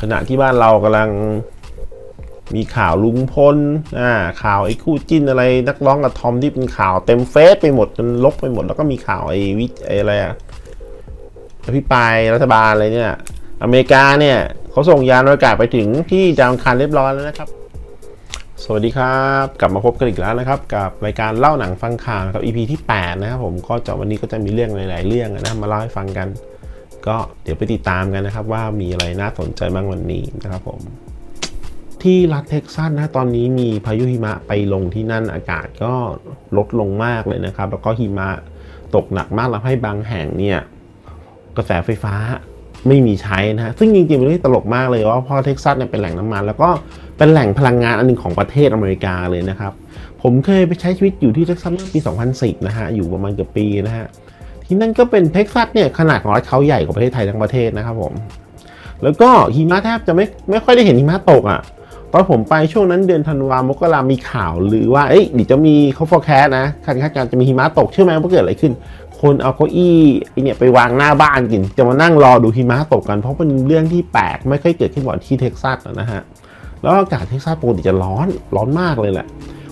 ขณะที่บ้านเรากำลังมีข่าวลุงพลอ่าข่าวไอ้คู่จิ้นอะไรนักร้องกับทอมที่เป็นข่าวเต็มเฟซไปหมดจนลบไปหมด แล้วก็มีข่าวไอ้วิไอ้อะไรอะอภิปรายรัฐบาลอะไรเนี่ย อเมริกาเนี่ยเขาส่งยานอวกาศไปถึงที่ดาวอังคารเรียบร้อยแล้วนะครับ สวัสดีครับ กลับมาพบกันอีกแล้วนะครับ กับรายการเล่าหนังฟังข่าวนะครับ EP ที่ 8 นะครับผมก็จะวันนี้ก็จะมีเรื่องหลาย ๆ เรื่องนะมาเล่าให้ฟังกัน ก็เดี๋ยวไปติดตามกันนะครับ ว่ามีอะไรน่าสนใจบ้างวันนี้นะครับผม ที่รัฐเท็กซัสนะตอนนี้มีพายุหิมะไปลงที่นั่นอากาศก็ลดลงมากเลยนะครับ แล้วก็หิมะตกหนักมากทำให้บางแห่งเนี่ยกระแสไฟฟ้าไม่มีใช้นะฮะ ซึ่งจริงๆเป็นเรื่องตลกมากเลยว่าเพราะเท็กซัสเนี่ยเป็นแหล่งน้ำมัน แล้วก็เป็นแหล่งพลังงานอันหนึ่งของประเทศอเมริกาเลยนะครับ ผมเคยไปใช้ชีวิตอยู่ที่เท็กซัสเมื่อปี 2010 นะฮะ อยู่ประมาณเกือบปีนะฮะ ที่นั่นก็เป็นเท็กซัสเนี่ยขนาดของรัฐเขาใหญ่กว่าประเทศไทยทั้งประเทศนะครับผมแล้วก็หิมะแทบจะไม่ไม่ค่อยได้เห็นหิมะตกอะตอนผมไปช่วงนั้นเดือนธันวามกรามีข่าวหรือว่าเอ้ยเดี๋ยวจะมีเขา forecast นะคาดการณ์จะมีหิมะตกเชื่อไหมว่าเกิดอะไรขึ้น คนเอาเก้าอี้ไอเนี่ยไปวางหน้าบ้านกิน จะมานั่งรอดูหิมะตกกัน เพราะเป็นเรื่องที่แปลกไม่ค่อยเกิดขึ้นบ่อยที่เท็กซัสนะฮะแล้วอากาศเท็กซัสปกติจะร้อนร้อนมากเลยแหละ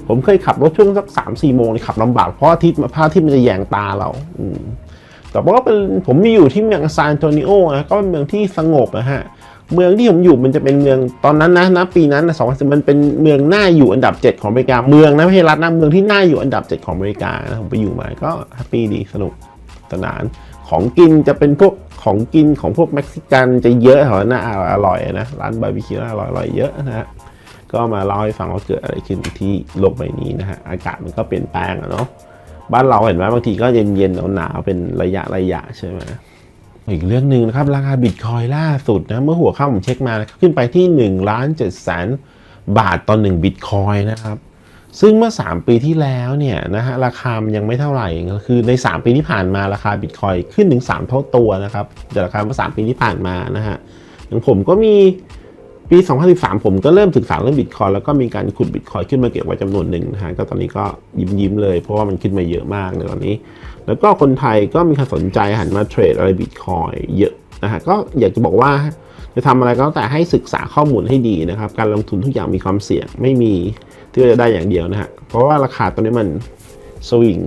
ผมเคยขับรถช่วงสักสามสี่โมงขับลำบากเพราะอาทิตย์พระอาทิตย์มันจะแยงตาเราอืม แต่ว่าก็เป็นผมมีอยู่ที่เมืองซานโตนิโอนะก็เป็นเมืองที่สงบนะฮะเมืองที่ผมอยู่มันจะเป็นเมืองตอนนั้นนะนะปีนั้นนะสองพันสิบมันเป็นเมืองน่าอยู่อันดับ 7 ของอเมริกาเมืองนะไม่ใช่รัฐนะเมืองที่น่าอยู่อันดับ 7 ของอเมริกานะผมไปอยู่มาก็แฮปปี้ดีสนุกสนานของกินจะเป็นพวกของกินของพวกเม็กซิกันจะเยอะแถวนั้นะอร่อยนะร้านบาร์บีคิวอร่อยอยเยอะนะฮะก็มาเล่าให้ฟังว่าเกิดอะไรขึ้นที่โลกใบนี้นะฮะอากาศมันก็เปลี่ยนแปลงอะเนาะ บ้านเราเห็นไหมบางทีก็เย็นเย็นๆหนาวๆเป็นระยะระยะใช่ไหมอีกเรื่องหนึ่งนะครับ ราคาบิตคอยล่าสุดนะ เมื่อหัวค่ำผมเช็คมานะขึ้นไปที่1ล้าน7แสนบาทต่อ1บิตคอยนะครับ ซึ่งเมื่อ 3 ปีที่แล้วเนี่ยนะฮะราคามันยังไม่เท่าไหร่ก็คือใน 3 ปีที่ผ่านมาราคาบิตคอยขึ้นถึง 3 เท่าตัวนะครับจากราคาเมื่อ3ปีที่ผ่านมานะฮะอย่างผมก็มี ปี 2013 ผมก็เริ่มศึกษาเรื่องบิตคอยแล้วก็มีการขุดบิตคอยขึ้นมาเก็บไว้จำนวนหนึ่งนะฮะก็ตอนนี้ก็ยิ้มยิ้มเลยเพราะว่ามันขึ้นมาเยอะมากในตอนนี้ แล้วก็คนไทยก็มีความสนใจหันมาเทรดอะไรบิตคอยเยอะนะฮะก็อยากจะบอกว่าจะทำอะไรก็แล้วแต่ให้ศึกษาข้อมูลให้ดีนะครับ การลงทุนทุกอย่างมีความเสี่ยงไม่มีที่จะได้อย่างเดียวนะฮะเพราะว่าราคาตอนนี้มันสวิง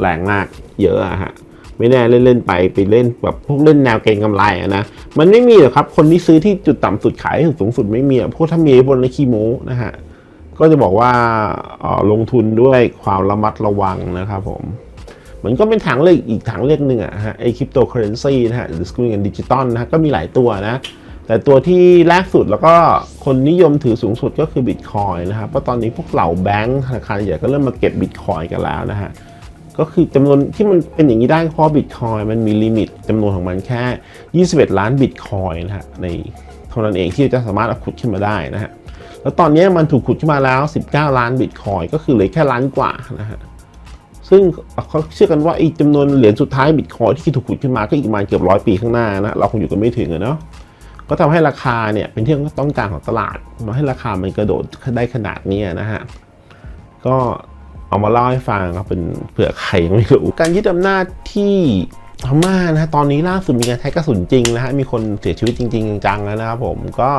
แรงมากเยอะอะฮะ ไม่แน่เล่นๆไปไปเล่นแบบพวกเล่นแนวเก็งกำไรอะนะมันไม่มีหรอกครับ คนที่ซื้อที่จุดต่ำสุดขายให้สูงสุดไม่มีพวกถ้ามีบนในคีโมนะฮะก็จะบอกว่าออลงทุนด้วยความระมัดระวังนะครับผมมันก็เป็นทางเลือกอีกทางเลือกหนึ่งอะฮะไอคริปโตเคอเรนซีนะฮะหรือสกุลเงินดิจิตอลนะฮะก็มีหลายตัวนะแต่ตัวที่แรกสุดแล้วก็คนนิยมถือสูงสุดก็คือบิตคอยนะครับเพราะตอนนี้พวกเหล่าแบงก์ธนาคารใหญ่ก็เริ่มมาเก็บบิตคอยกันแล้วนะฮะ ก็คือจำนวนที่มันเป็นอย่างนี้ได้เพราะบิตคอยมันมีลิมิตจำนวนของมันแค่ 21 ล้านบิตคอยนะฮะในเท่านั้นเองที่จะสามารถเอาขุดขึ้นมาได้นะฮะแล้วตอนนี้มันถูกขุดขึ้นมาแล้ว 19 ล้านบิตคอยก็คือเหลือแค่ล้านกว่านะฮะซึ่งเขาเชื่อกันว่าอีกจำนวนเหรียญสุดท้ายบิตคอยที่ถูกขุดขึ้นมาก็อีกประมาณเกือบร้อยปีข้างหน้านะเราคงอยู่กันไม่ถึงเนาะก็ทำให้ราคาเนี่ยเป็นที่ต้องการของตลาดมาให้ราคามันกระโดดได้ขนาดนี้นะฮะก็ เอามาเล่าให้ฟังครับเป็นเผื่อใครยังไม่รู้การยึดอำนาจที่พม่านะฮะตอนนี้ล่าสุดมีการใช้กระสุนจริงนะฮะมีคนเสียชีวิตจริง ๆ จังๆแล้วนะครับผมก็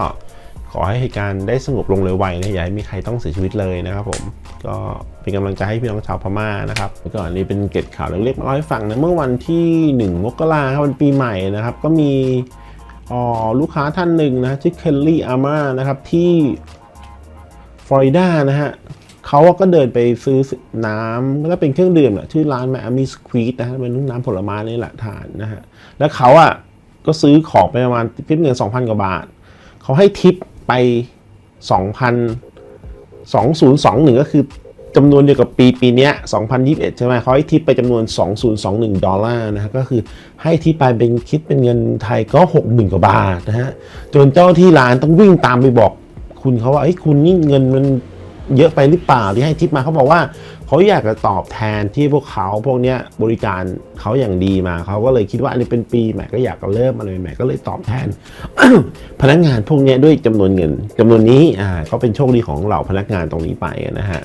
ขอให้เหตุการณ์ได้สงบลงเร็วไวนะอย่าให้มีใครต้องเสียชีวิตเลยนะครับผมก็เป็นกำลังใจให้พี่น้องชาวพม่านะครับก็อันนี้เป็นเกร็ดข่าวเล็กๆมาเล่าให้ฟังนะเมื่อวันที่ 1 มกราคมวันปีใหม่นะครับ ก็มีออลูกค้าท่านหนึ่งนะชื่อเคลลี่อาม่านะครับที่ฟลอริดานะฮะ เขาก็เดินไปซื้อน้ำก็เป็นเครื่องดื่มอะชื่อร้านแมอามีสควีดนะฮะเป็นน้ำผลไม้นี่แหละทานนะฮะแล้วเขาอะก็ซื้อของไปประมาณคิดเงิน2,000กว่าบาท เขาให้ทิปไป2,000 2021ก็คือจำนวนเดียวกับปีปีเนี้ย2021 ใช่ไหมเขาให้ทิปไปจำนวน 2021 ดอลลาร์นะฮะก็คือให้ทิปไปเป็นคิดเป็นเงินไทยก็ 60,000 กว่าบาทนะฮะจนเจ้าที่ร้านต้องวิ่งตามไปบอกคุณเขาว่าเอ้คุณนี่เงินมัน เยอะไปหรือเปล่าที่ให้ทิปมาเขาบอกว่าเขาอยากจะตอบแทนที่พวกเขาพวกเนี้ยบริการเขาอย่างดีมาเขาก็เลยคิดว่าอันนี้เป็นปีใหม่ก็อยากจะเริ่มอะไรใหม่ก็เลยตอบแทน พนักงานพวกเนี้ยด้วยจำนวนเงินจำนวนนี้อ่าก็เป็นโชคดีของเหล่าพนักงานตรงนี้ไปนะฮะ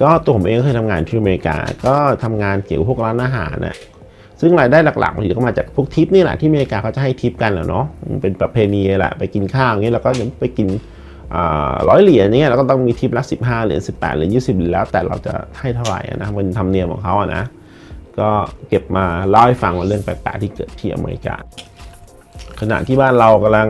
ก็ตัวผมเองเคยทำงานที่อเมริกา ก็ทำงานเกี่ยวกับพวกร้านอาหารนะซึ่งรายได้หลักๆบางทีก็มาจากพวกทิปนี่แหละที่อเมริกาเขาจะให้ทิปกันแหละเนาะเป็นประเพณีแหละไปกินข้าวอย่างเงี้ยเราก็ยังไปกิน ร้อยเหรียญเนี่ยเราก็ต้องมีทิปละ15 เหรียญ18 เหรียญ20 เหรียญแล้วแต่เราจะให้เท่าไหร่นะเป็นธรรมเนียมของเขาอะนะ ก็เก็บมาเล่าให้ฟังว่าเรื่องแปลกๆที่เกิดที่อเมริกา ขณะที่บ้านเรากำลัง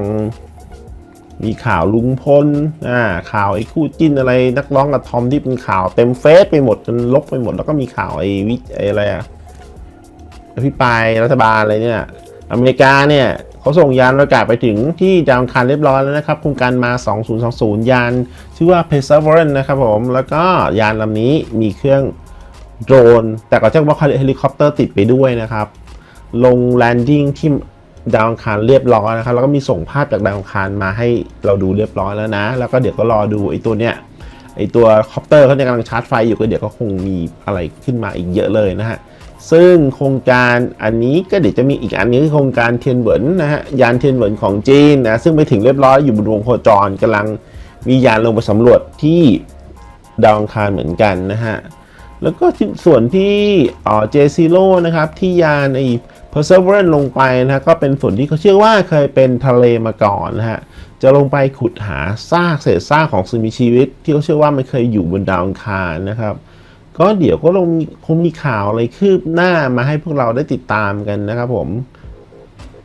มีข่าวลุงพลอ่าข่าวไอ้คู่จิ้นอะไรนักร้องกับทอมที่เป็นข่าวเต็มเฟซไปหมดจนลบไปหมด แล้วก็มีข่าวไอ้วิไอ้อะไรอะอภิปรายรัฐบาลอะไรเนี่ย อเมริกาเนี่ย เขาส่งยานอวกาศไปถึงที่ดาวอังคารเรียบร้อยแล้วนะครับโครงการมา 2020 ยานชื่อว่า Perseverance นะครับผมแล้วก็ยานลำนี้มีเครื่องโดรน แต่ก็จะว่าเฮลิคอปเตอร์ติดไปด้วยนะครับ ลงแลนดิ้งที่ดาวอังคารเรียบร้อยนะครับ แล้วก็มีส่งภาพจากดาวอังคารมาให้เราดูเรียบร้อยแล้วนะ แล้วก็เดี๋ยวก็รอดูไอ้ตัวเนี้ยไอ้ตัวคอปเตอร์เขาเนี่ยกำลังชาร์จไฟอยู่ก็เดี๋ยวก็คงมีอะไรขึ้นมาอีกเยอะเลยนะฮะ ซึ่งโครงการอันนี้ก็เดี๋ยวจะมีอีกอันนึงโครงการเทียนเหวินนะฮะยานเทียนเหวินของจีนนะซึ่งไปถึงเรียบร้อยอยู่บนวงโคจรกำลังมียานลงไปสำรวจที่ดาวอังคารเหมือนกันนะฮะแล้วก็ส่วนที่ออเจซิโร่นะครับที่ยานไอ้ Perseverance ลงไปนะฮะก็เป็นส่วนที่เขาเชื่อว่าเคยเป็นทะเลมาก่อนนะฮะจะลงไปขุดหาซากเศษซากของสิ่งมีชีวิต ที่เขาเชื่อว่ามันเคยอยู่บนดาวอังคารนะครับ ก็เดี๋ยวก็ลงคงมีข่าวอะไรคืบหน้ามาให้พวกเราได้ติดตามกันนะครับผม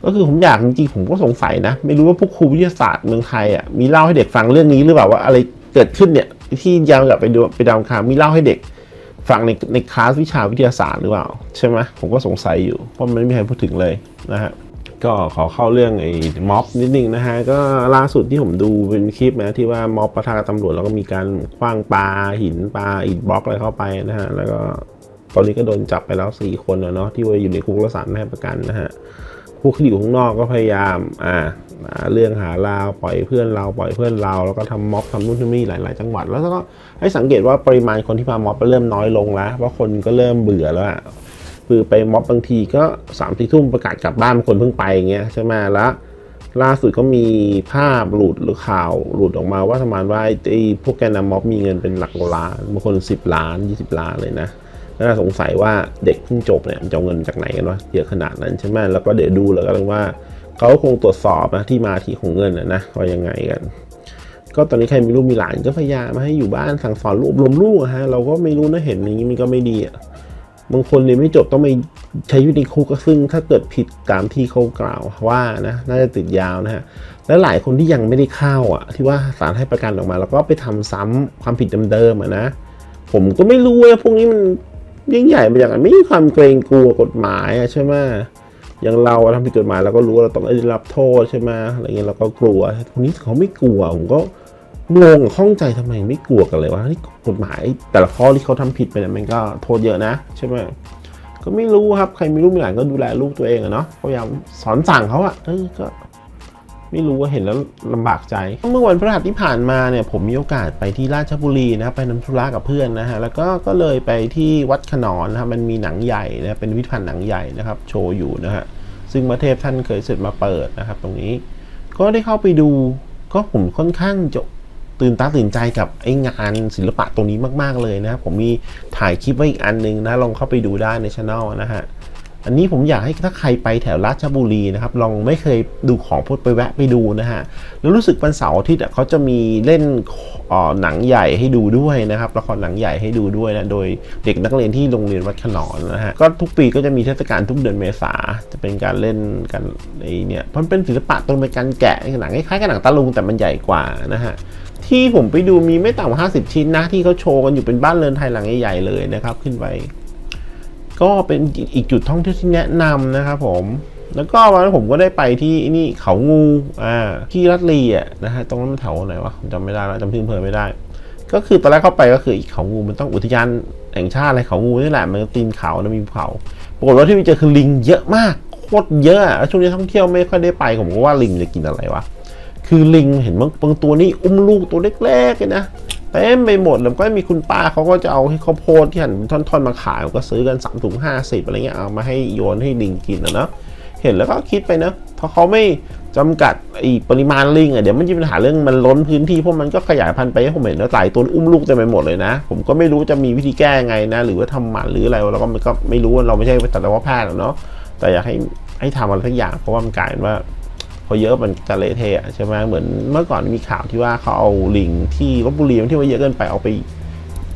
ก็คือผมอยากจริงๆผมก็สงสัยนะ ไม่รู้ว่าพวกครูวิทยาศาสตร์เมืองไทยอะมีเล่าให้เด็กฟังเรื่องนี้หรือเปล่าว่าอะไรเกิดขึ้นเนี่ยที่ยาวกับไปดูไปดาวคามีเล่าให้เด็กฟังในในคลาสวิชาวิทยาศาสตร์หรือเปล่า ใช่ไหมผมก็สงสัยอยู่เพราะมันไม่มีใครพูดถึงเลยนะฮะ ก็ขอเข้าเรื่องไอ้ม็อบนิดนึงนะฮะ ก็ล่าสุดที่ผมดูเป็นคลิปนะที่ว่าม็อบประทะกับตำรวจแล้วก็มีการคว้างปลาหินปลาอิฐบล็อกอะไรเข้าไปนะฮะ แล้วก็ตอนนี้ก็โดนจับไปแล้ว 4 คนเนาะที่ว่าอยู่ในคุกแล้วศาลไม่ให้ประกันนะฮะผู้ที่อยู่ข้างนอกก็พยายามอ่าเรื่องหาลาวปล่อยเพื่อนเราปล่อยเพื่อนเรา แล้วก็ทำม็อบทำนู่นทำนี่หลาย ๆ จังหวัด แล้วก็ให้สังเกตว่าปริมาณคนที่มาม็อบเริ่มน้อยลงแล้วเพราะคนก็เริ่มเบื่อแล้วอะ คือไปม็อบบางทีก็สามสี่ทุ่มประกาศกลับบ้านบางคนเพิ่งไปเงี้ยใช่ไหมแล้วล่าสุดก็มีภาพหลุดหรือข่าวหลุดออกมาว่าปรมาณว่าไอ้พวกแกนนำม็อบมีเงินเป็นหลักล้านบางคนสิบล้านยี่สิบล้านเลยนะน่าสงสัยว่าเด็กเพิ่งจบเนี่ยจะเอาเงินจากไหนกันวะเยอะขนาดนั้นใช่ไหมแล้วก็เดี๋ยวดูแล้วกันว่าเขาคงตรวจสอบนะที่มาที่ของเงินนะว่ายังไงกัน ก็ตอนนี้ใครมีลูกมีหลานก็พยายามมาให้อยู่บ้านสั่งสอนลูกอบรมลูกอะฮะเราก็ไม่รู้นะเห็นอย่างนี้มันก็ไม่ดีอะ บางคนเรียนไม่จบต้องไปใช้ชีวิตในคุกก็ซึ่งถ้าเกิดผิดตามที่เขากล่าวว่านะน่าจะติดยาวนะฮะและหลายคนที่ยังไม่ได้เข้าอะ ที่ว่าศาลให้ประกันออกมา แล้วก็ไปทำซ้ำความผิดเดิมๆอะนะผมก็ไม่รู้ว่าพวกนี้มันยิ่งใหญ่มาจากไหนไม่มีความเกรงกลัวกฎหมายอะใช่ไหมอย่างเราอะทำผิดกฎหมายเราก็รู้ว่าเราต้องได้รับโทษใช่ไหมอะไรเงี้ยเราก็กลัวคนนี้เขาไม่กลัวผมก็ งงข้องใจทำไมไม่กลัวกันเลยวะนี่กฎหมายแต่ละข้อที่เขาทำผิดไปเนี่ยมันก็โทษเยอะนะ ใช่ไหมก็ไม่รู้ครับใครมีลูกมีหลานก็ดูแลลูกตัวเองอะเนาะพยายามสอนสั่งเขาอะเออก็ไม่รู้ว่าเห็นแล้วลำบากใจ เมื่อวันพฤหัสที่ผ่านมาเนี่ยผมมีโอกาสไปที่ราชบุรีนะครับไปน้ำธุระกับเพื่อนนะฮะแล้วก็ก็เลยไปที่วัดขนอนนะครับมันมีหนังใหญ่นะเป็นวิพิธภัณฑ์หนังใหญ่นะครับโชว์อยู่นะฮะซึ่งมาเทพท่านเคยเสร็จมาเปิดนะครับ ตรงนี้ ก็ได้เข้าไปดูก็ผมค่อนข้างจะ ตื่นตาตื่นใจกับไอ้งานศิลปะตรงนี้มาก ๆ เลยนะครับผมมีถ่ายคลิปไว้อีกอันนึงนะลองเข้าไปดูได้ในช anel นะฮะอันนี้ผมอยากให้ถ้าใครไปแถวราชบุรีนะครับลองไม่เคยดูของพดไปแวะไปดูนะฮะแล้วรู้สึกวันเสาร์อาทิตย์เขาจะมีเล่นหนังใหญ่ให้ดูด้วยนะครับละครหนังใหญ่ให้ดูด้วยนะโดยเด็กนักเรียนที่โรงเรียนวัดขนอนนะฮะก็ทุกปีก็จะมีเทศกาลทุกเดือนเมษาจะเป็นการเล่นกันไอเนี่ยเพราะมันเป็นศิลปะตรงเป็นการแกะหนังคล้ายๆกับหนังตะลุงแต่มันใหญ่กว่านะฮะ ที่ผมไปดูมีไม่ต่ำกว่า 50 ชิ้นนะ ที่เขาโชว์กันอยู่เป็นบ้านเรือนไทยหลังใหญ่ๆเลยนะครับ ขึ้นไป ก็เป็นอีกจุดท่องเที่ยวที่แนะนำนะครับผมแล้วก็วันนั้นผมก็ได้ไปที่นี่เขางูอ่าที่รัตลีอะนะฮะตรงนั้นมันแถวไหนวะจำไม่ได้แล้วจำชื่ออำเภอไม่ได้ ก็คือตอนแรกเข้าไปก็คืออีกเขางูมันต้องอุทยานแห่งชาติอะไรเขางูนี่แหละมันตีนเขานะมีภูเขาปรากฏว่าที่ไปเจอคือลิงเยอะมากโคตรเยอะอะแล้วช่วงนี้ท่องเที่ยวไม่ค่อยได้ไปผมก็ว่าลิงจะกินอะไรวะ คือลิงเห็นบางบางตัวนี่อุ้มลูกตัวเล็กๆเลยนะเต็มไปหมดแล้วก็มีคุณป้าเขาก็จะเอาให้ข้าวโพดที่หั่นเป็นท่อนๆมาขายก็ซื้อกัน3ามถุงห้าสิบอะไรเงี้ยเอามาให้โยนให้ลิงกินนะเนาะเห็นแล้วก็คิดไปนะเพราะเขาไม่จำกัดไอ้ปริมาณลิงอะเดี๋ยวมันจะมีปัญหาเรื่องมันล้นพื้นที่เพราะมันก็ขยายพันธุ์ไปให้ผมเห็นแล้วหลายตัวอุ้มลูกเต็มไปหมดเลยนะ ผมก็ไม่รู้จะมีวิธีแก้ไงนะ หรือว่าทำหมันหรืออะไรเราก็มันก็ไม่รู้เราไม่ใช่สัตวแพทย์หรอกเนาะแต่อยากให้ให้ทำอะไรสักอย่างเพราะว่ามันกลายเป็นว่า พอเยอะมันจะเละเทะใช่ไหมเหมือนเมื่อก่อนมีข่าวที่ว่าเขาเอาลิงที่ลบบุรีที่ว่าเยอะเกินไปเอาไป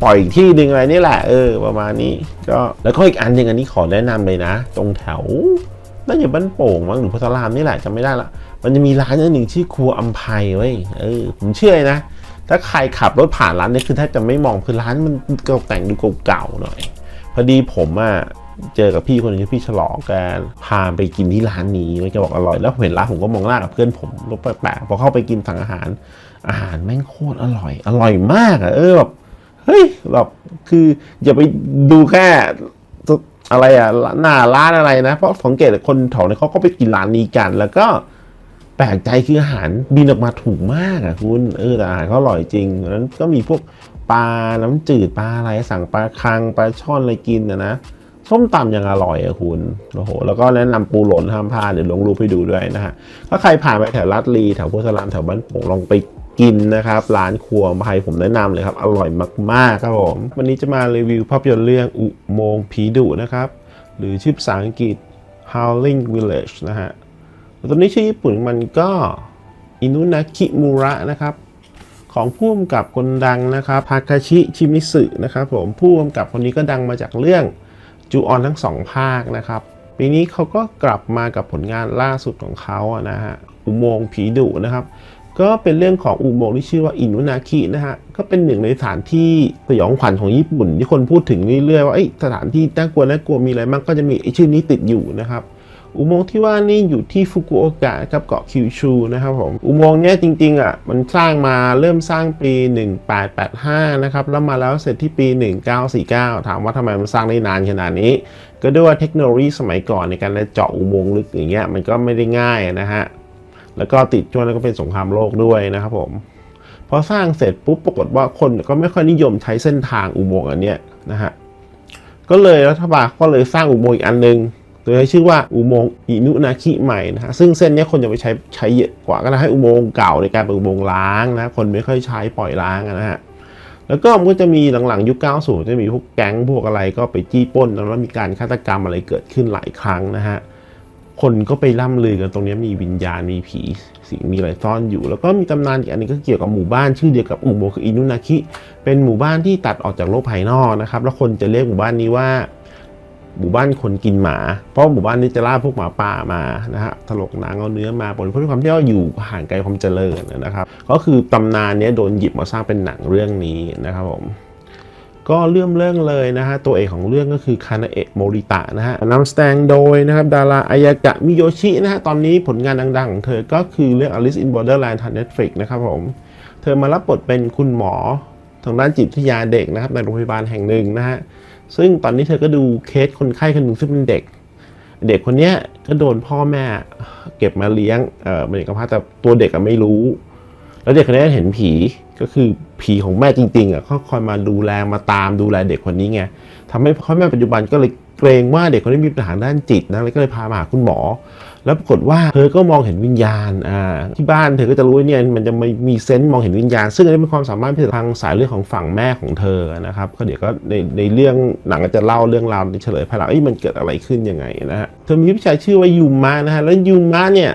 ปล่อยอีกที่หนึ่งอะไรนี่แหละเออประมาณนี้ก็แล้วก็อีกอันหนึ่งอันนี้ขอแนะนำเลยนะ ตรงแถวน่าจะบ้านโป่งมั้งหรือโพธารามนี่แหละจำไม่ได้ละมันจะมีร้านอันหนึ่งชื่อครัวอัมภัยเว้ยเออผมเชื่อนะ ถ้าใครขับรถผ่านร้านนี้คือแทบจะไม่มองคือร้านมันเก่าแต่งดูเก่าๆหน่อย พอดีผมอะ เจอกับพี่คนหนึงพี่ฉลองแกพาไปกินที่ร้านนี้แล้วแกบอกอร่อย แล้วเห็นร้านผมก็มองหน้ากับเพื่อนผมรถแปลกๆพอเข้าไปกินสั่งอาหาร อาหารแม่งโคตรอร่อย อร่อยมากอะเออแบบเฮ้ยแบบคืออย่าไปดูแค่อะไรอะหน้าร้านอะไรนะ เพราะสังเกตคนแถวนี้เขาก็ไปกินร้านนี้กัน แล้วก็แปลกใจคืออาหารบินออกมาถูกมากอะคุณเออแต่อาหารเขาอร่อยจริงนั้นก็มีพวกปลาน้ำจืดปลาอะไรสั่งปลาคังปลาช่อนอะไรกินนะนะ ส้มตำยังอร่อยอะคุณโอ้โหแล้วก็แนะนำปูหล่นห้ามพลาดเดี๋ยวลงรูปให้ดูด้วยนะฮะถ้าใครผ่านไปแถวลาดลีแถวโพธารามแถวบ้านโป่งลองไปกินนะครับร้านครัวไทยผมแนะนำเลยครับ อร่อยมากๆครับผมวันนี้จะมารีวิวภาพยนตร์เรื่องอุโมงค์ผีดุนะครับ หรือชื่อภาษาอังกฤษ Howling Village นะฮะแล้วตอนนี้ชื่อญี่ปุ่นมันก็อินุนาคิมูระนะครับของผู้กำกับคนดังนะครับ ทาคาชิ ชิมิสึนะครับผมผู้กำกับคนนี้ก็ดังมาจากเรื่อง จูออนทั้งสองภาคนะครับปีนี้เขาก็กลับมากับผลงานล่าสุดของเขาอะนะฮะอุโมงค์ผีดุนะครับ ก็เป็นเรื่องของอุโมงค์ที่ชื่อว่าอินุนาคินะฮะก็เป็นหนึ่งในสถานที่สยองขวัญของญี่ปุ่นที่คนพูดถึงเรื่อยๆว่าเอ้ยสถานที่น่ากลัวน่ากลัวมีอะไรบ้างก็จะมีไอชื่อนี้ติดอยู่นะครับ อุโมงค์ที่ว่านี่อยู่ที่ฟุกุโอกะกับเกาะคิวชูนะครับผมอุโมงค์เนี้ยจริงๆอะมันสร้างมาเริ่มสร้างปี 1885 นะครับ แล้วมาแล้วเสร็จที่ปี 1949 ถามว่าทำไมมันสร้างได้นานขนาดนี้ ก็ด้วยว่าเทคโนโลยีสมัยก่อนในการเจาะอุโมงค์ลึกอย่างเงี้ยมันก็ไม่ได้ง่ายนะฮะแล้วก็ติดช่วงนั้นก็เป็นสงครามโลกด้วยนะครับผมพอสร้างเสร็จปุ๊บปรากฏว่าคนก็ไม่ค่อยนิยมใช้เส้นทางอุโมงค์อันเนี้ยนะฮะก็เลยรัฐบาลก็เลยสร้างอุโมงค์อีกอันหนึง โดยใช้ชื่อว่าอุโมงค์อินุนาคิใหม่นะฮะซึ่งเส้นนี้คนจะไปใช้ใช้เยอะกว่าก็ทำให้อุโมงค์เก่าในการเป็นอุโมงค์ล้างนะคนไม่ค่อยใช้ปล่อยล้างนะฮะแล้วก็มันก็จะมีหลังๆยุค 90 จะมีพวกแก๊งพวกอะไรก็ไปจี้ป้นแล้วมีการฆาตกรรมอะไรเกิดขึ้นหลายครั้งนะฮะคนก็ไปล่ำลือกันตรงนี้มีวิญญาณมีผีสิ่งมีอะไรซ่อนอยู่ แล้วก็มีตำนานอีกอันหนึงก็เกี่ยวกับหมู่บ้านชื่อเดียวกับอุโมงค์คืออินุนาคิเป็นหมู่บ้านที่ตัดออกจากโลกภายนอกนะครับแล้วคนจะเรียกหมู่บ้านนี้ว่า หมู่บ้านคนกินหมา เพราะหมู่บ้านนี้จะล่าพวกหมาป่ามานะฮะถลกหนังเอาเนื้อมาบนเพราะความที่ว่าอยู่ห่างไกลความเจริญนะครับ ก็คือตำนานนี้โดนหยิบมาสร้างเป็นหนังเรื่องนี้นะครับผมก็เริ่มเรื่องเลยนะฮะ ตัวเอกของเรื่องก็คือคานาเอะโมริตะนะฮะนำแสดงโดยนะครับ ดาราอายากะมิโยชินะฮะ ตอนนี้ผลงานดังๆของเธอก็คือเรื่อง Alice in Borderland ทาง Netflix นะครับผม เธอมารับบทเป็นคุณหมอทางด้านจิตวิทยาเด็กนะครับ ในโรงพยาบาลแห่งหนึ่งนะฮะ ซึ่งตอนนี้เธอก็ดูเคสคนไข้คนหนึ่งซึ่งเป็นเด็ก เด็กคนนี้ก็โดนพ่อแม่เก็บมาเลี้ยงเออเป็นเด็กกำพร้าแต่ตัวเด็กอะไม่รู้ แล้วเด็กคนนี้เห็นผีก็คือผีของแม่จริงๆอะเขาคอยมาดูแลมาตามดูแลเด็กคนนี้ไงทำให้พ่อแม่ปัจจุบันก็เลยเกรงว่าเด็กคนนี้มีปัญหาด้านจิตนะเลยก็เลยพามาหาคุณหมอ แล้วปรากฏว่าเธอก็มองเห็นวิญญาณอ่าที่บ้านเธอก็จะรู้ว่าเนี่ยมันจะมีเซนส์มองเห็นวิญญาณ ซึ่งอันนี้เป็นความสามารถพิเศษทางสายเลือดของฝั่งแม่ของเธอนะครับก็เดี๋ยวก็ในในเรื่องหนังก็จะเล่าเรื่องราวเฉลยภายหลังเอ้ยมันเกิดอะไรขึ้นยังไงนะฮะเธอมีพี่ชายชื่อว่ายูมะนะฮะแล้วยูมะเนี่ย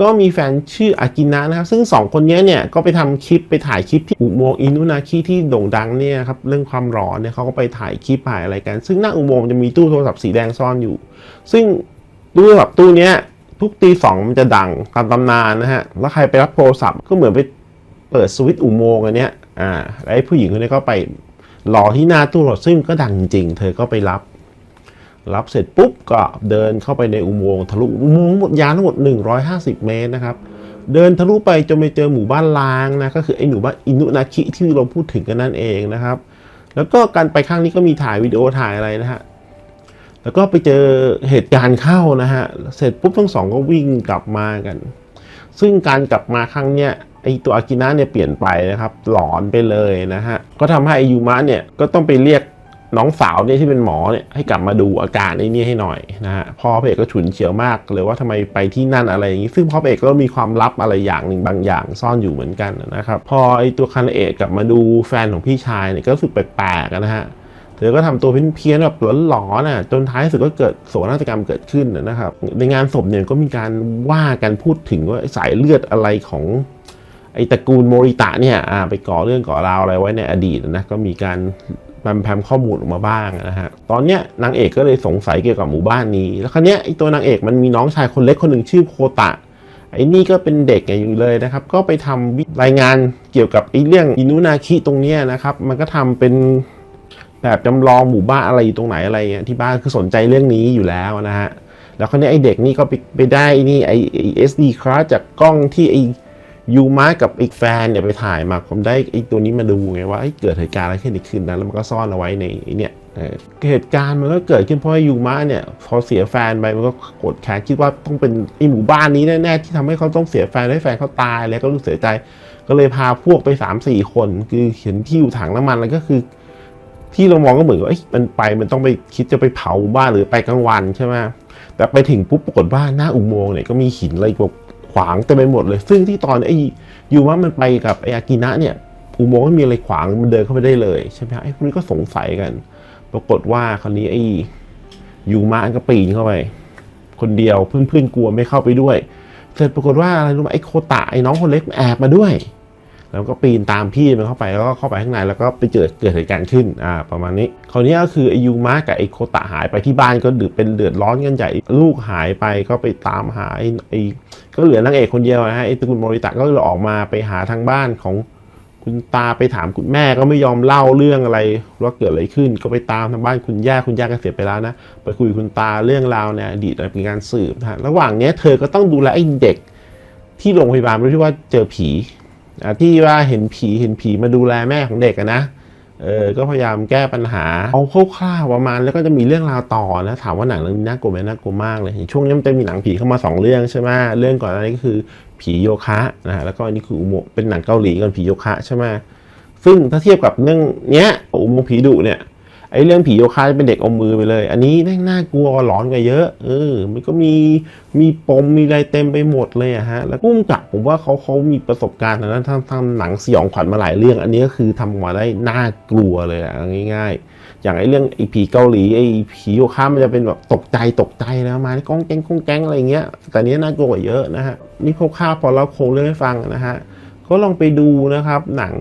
ก็มีแฟนชื่ออากินะนะครับ ซึ่งสองคนนี้เนี่ยก็ไปทำคลิปไปถ่ายคลิปที่อุโมงค์อินุนาคิที่โด่งดังเนี่ยครับเรื่องความร้อนเนี่ยเขาก็ไปถ่ายคลิปถ่ายอะไรกัน ซึ่งหน้าอุโมงค์จะมีตู้โทรศัพท์สีแดงซ่อนอยู่ ซึ่ง ตู้โทรศัพท์ตู้เนี้ย ทุกตีสองมันจะดังตามตำนานนะฮะ แล้วใครไปรับโทรศัพท์ก็เหมือนไปเปิดสวิตช์อุโมงค์อันเนี้ย อ่าแล้วไอ้ผู้หญิงคนนี้ก็ไปรอที่หน้าตู้รศัพท์ซึ่งก็ดังจริง เธอก็ไปรับ รับเสร็จปุ๊บก็เดินเข้าไปในอุโมงค์ทะลุอุโมงค์หมดยาวทั้งหมด 150 เมตรนะครับ เดินทะลุไปจนไปเจอหมู่บ้านล้างนะ ก็คือไอ้หมู่บ้านอินุนาคิที่เราพูดถึงกันนั่นเองนะครับ แล้วก็การไปครั้งนี้ก็มีถ่ายวิดีโอถ่ายอะไรนะฮะ แล้วก็ไปเจอเหตุการณ์เข้านะฮะ เสร็จปุ๊บทั้งสองก็วิ่งกลับมากัน ซึ่งการกลับมาครั้งเนี้ยไอตัวอากินะเนี่ยเปลี่ยนไปนะครับ หลอนไปเลยนะฮะ ก็ทำให้ไอยูมะเนี่ยก็ต้องไปเรียกน้องสาวเนี่ยที่เป็นหมอเนี่ยให้กลับมาดูอาการไอ้นี่ให้หน่อยนะฮะพ่อพระเอกก็ฉุนเฉียวมากเลยว่าทำไมไปที่นั่นอะไรอย่างนี้ซึ่งพ่อพระเอกก็มีความลับอะไรอย่างหนึ่งบางอย่างซ่อนอยู่เหมือนกันนะครับ พอไอตัวคานาเอะกลับมาดูแฟนของพี่ชายเนี่ยก็รู้สึกแปลกๆนะฮะ เธอก็ทำตัวเพี้ยนๆแบบหลอนๆน่ะจนท้ายสุดก็เกิดโศกนาฏกรรมเกิดขึ้นนะครับ ในงานศพเนี่ยก็มีการว่ากันพูดถึงว่าสายเลือดอะไรของไอตระกูลโมริตะเนี่ยไปก่อเรื่องก่อราวอะไรไว้ในอดีตนะก็มีการแพมแพมข้อมูลออกมาบ้างนะฮะ ตอนเนี้ยนางเอกก็เลยสงสัยเกี่ยวกับหมู่บ้านนี้ แล้วคราวเนี้ยไอตัวนางเอกมันมีน้องชายคนเล็กคนหนึ่งชื่อโคตะ ไอ้นี่ก็เป็นเด็กอยู่เลยนะครับ ก็ไปทำวิรายงานเกี่ยวกับไอ้เรื่องอินุนาคิตรงเนี้ยนะครับ มันก็ทำเป็น แบบจำลองหมู่บ้านอะไรอยู่ตรงไหนอะไรเงี้ยที่บ้านคือสนใจเรื่องนี้อยู่แล้วนะฮะแล้วคราวนี้ไอ้เด็กนี่ก็ไปไปได้นี่ไอ้เอสดีคราจากกล้องที่ไอยูมากับอีกแฟนเนี่ยไปถ่ายมาผมได้ไอตัวนี้มาดูไงว่าเอ้ยเกิดเหตุการณ์อะไรขึ้นในคืนนั้นแล้วมันก็ซ่อนเอาไว้ในเนี่ยเหตุการณ์มันก็เกิดขึ้นเพราะว่ายูมาเนี่ยพอเสียแฟนไปมันก็โกรธแค้นคิดว่าต้องเป็นไอหมู่บ้านนี้แน่ๆที่ทำให้เขาต้องเสียแฟนให้แฟนเขาตายแล้วก็รู้สึกเสียใจ ก็เลยพาพวกไป3ามสี่คน คือเห็นที่อยู่ถังน้ำมันแล้วก็คือ ที่เรามองก็เหมือนกับเอ้ยมันไปมันต้องไปคิดจะไปเผาบ้านหรือไปกลางวันใช่ไหมแต่ไปถึงปุ๊บปรากฏว่าหน้าอุโมงค์เนี่ยก็มีหินอะไรแบบขวางเต็มไปหมดเลย ซึ่งที่ตอนไอ้ยูว่ามันไปกับไอ้อากินะเนี่ยอุโมงค์ไม่มีอะไรขวางมันเดินเข้าไปได้เลยใช่ไหมไอ้พวกนี้ก็สงสัยกัน ปรากฏว่าคราวนี้ไอ้ยูมะก็ปีนเข้าไป คนเดียวเพื่อนๆกลัวไม่เข้าไปด้วย เสร็จปรากฏว่าอะไรรู้ไหมไอ้โคตะไอ้น้องคนเล็กแอบมาด้วย แล้วก็ปีนตามพี่มันเข้าไปแล้วก็เข้าไปข้างในแล้วก็ไปเจอเกิดเหตุการณ์ขึ้นอ่าประมาณนี้คราวนี้ก็คือไอยูมะกับไอโคตะหายไปที่บ้านก็ดือเป็นเดือดร้อนกันใหญ่ลูกหายไปก็ไปตามหาไอไอก็เหลือนางเอกคนเดียวนะฮะไอตระกูลโมริตะก็เลยออกมาไปหาทางบ้านของคุณตาไปถามคุณแม่ก็ไม่ยอมเล่าเรื่องอะไรว่าเกิดอะไรขึ้น ก็ไปตามทางบ้านคุณย่าคุณย่าก็เสียไปแล้วนะไปคุยกับคุณตาเรื่องราวในอดีตเป็นการสืบนะระหว่างนี้เธอก็ต้องดูแลไอ้เด็กที่โรงพยาบาลไม่รู้ที่ว่าเจอผี ที่ว่าเห็นผีเห็นผีมาดูแลแม่ของเด็กอะนะเออก็พยายามแก้ปัญหาเอาคร่าวๆประมาณแล้วก็จะมีเรื่องราวต่อนะถามว่าหนังเรื่องนี้น่ากลัวไหมน่ากลัวมากเลยอย่างช่วงนี้มันจะมีหนังผีเข้ามาสองเรื่องใช่ไหมเรื่องก่อนอันนี้ก็คือผีโยคะนะฮะแล้วก็อันนี้คืออุโมงค์เป็นหนังเกาหลีก่อนผีโยคะใช่ไหมซึ่งถ้าเทียบกับเรื่องเนี้ยอุโมงค์ผีดุเนี่ย ไอ้เรื่องผีโยคะเป็นเด็กอามือไปเลย อันนี้แม่น่ากลัวหลอนกว่าเยอะ เออ มันก็มีมีปมมีอะไรเต็มไปหมดเลยอะฮะ แล้วพุ่มกับผมว่าเขาเขามีประสบการณ์ทางด้านทำทำหนังสยองขวัญมาหลายเรื่อง อันนี้ก็คือทำออกมาได้น่ากลัวเลยอะง่ายๆ อย่างไอ้เรื่องไอ้ผีเกาหลีไอ้ผีโยคะมันจะเป็นแบบตกใจตกใจแล้วมาก้องแกงก้องแกงอะไรเงี้ย แต่นี้น่ากลัวกว่าเยอะนะฮะ นี่คร่าวๆพอเราคงเรื่องให้ฟังนะฮะ ก็ลองไปดูนะครับหนัง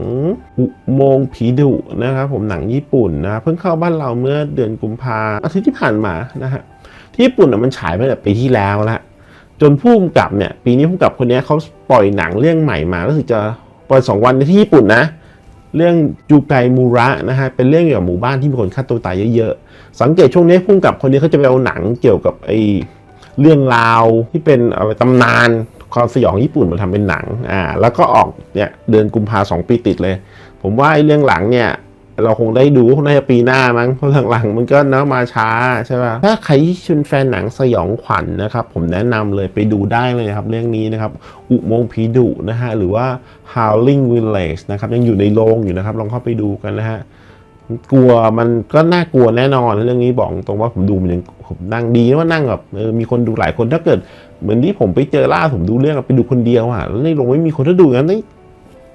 อุโมงผีดุนะครับผมหนังญี่ปุ่นนะเพิ่งเข้าบ้านเราเมื่อเดือนกุมภาอาทิตย์ที่ผ่านมานะฮะที่ญี่ปุ่นอะมันฉายไปแต่ปีที่แล้วละจนผู้กำกับเนี่ยปีนี้ผู้กำกับคนนี้เขาปล่อยหนังเรื่องใหม่มารู้สึกจะปล่อยสองวันในที่ญี่ปุ่นนะเรื่องจูไกมูระนะฮะเป็นเรื่องเกี่ยวกับหมู่บ้านที่มีคนฆ่าตัวตายเยอะๆ สังเกตช่วงนี้ผู้กำกับคนนี้เขาจะไปเอาหนังเกี่ยวกับไอเรื่องราวที่เป็นอะไรตำนาน ความสยองญี่ปุ่นมาทำเป็นหนังอ่าแล้วก็ออกเนี่ยเดือนกุมภาสองปีติดเลย ผมว่าไอ้เรื่องหลังเนี่ยเราคงได้ดูน่าจะปีหน้ามั้งเพราะหลังๆมันก็เนาะมาช้าใช่ป่ะถ้าใครที่ชนแฟนหนังสยองขวัญนะครับ ผมแนะนำเลยไปดูได้เลยครับ เรื่องนี้นะครับ อุโมงค์ผีดุนะฮะหรือว่า Howling Village นะครับยังอยู่ในโรงอยู่นะครับ ลองเข้าไปดูกันนะฮะ กลัวมันก็น่ากลัวแน่นอนเรื่องนี้บอกตรงว่าผมดูมันยังผมนั่งดีนะว่านั่งแบบเออมีคนดูหลายคนถ้าเกิด เหมือนที่ผมไปเจอล่าผมดูเรื่องไปดูคนเดียวอะแล้วในโรงไม่มีคนถ้าดูงั้นนี่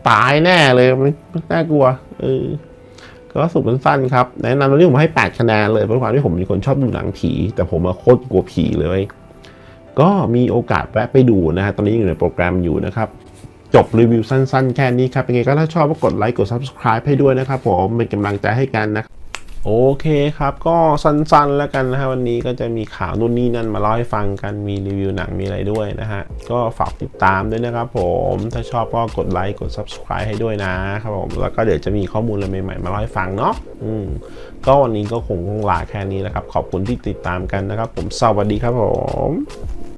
ตายแน่เลยมันน่ากลัว เออ ก็สรุปสั้นๆครับ แนะนำตอนนี้ผมให้ 8 คะแนนเลยเพราะความที่ผมเป็นคนชอบดูหนังผี แต่ผมมาโคตรกลัวผีเลย ก็มีโอกาสแวะไปดูนะฮะตอนนี้อยู่ในโปรแกรมอยู่นะครับ จบรีวิวสั้นๆ แค่นี้ครับเป็นไงก็ถ้าชอบก็กดไลค์กด subscribe ให้ด้วยนะครับผมเป็นกำลังใจให้กันนะโอเคครับ ก็สั้นๆแล้วกันนะฮะวันนี้ก็จะมีข่าวนู่นนี่นั่นมาเล่าให้ฟังกันมีรีวิวหนังมีอะไรด้วยนะฮะ ก็ฝากติดตามด้วยนะครับผมถ้าชอบก็กดไลค์กด subscribe ให้ด้วยนะครับผม แล้วก็เดี๋ยวจะมีข้อมูลอะไรใหม่ๆมาเล่าให้ฟังเนาะอืมก็วันนี้ก็คงคงลาแค่นี้แหละครับ ขอบคุณที่ติดตามกันนะครับ ผมสวัสดีครับผม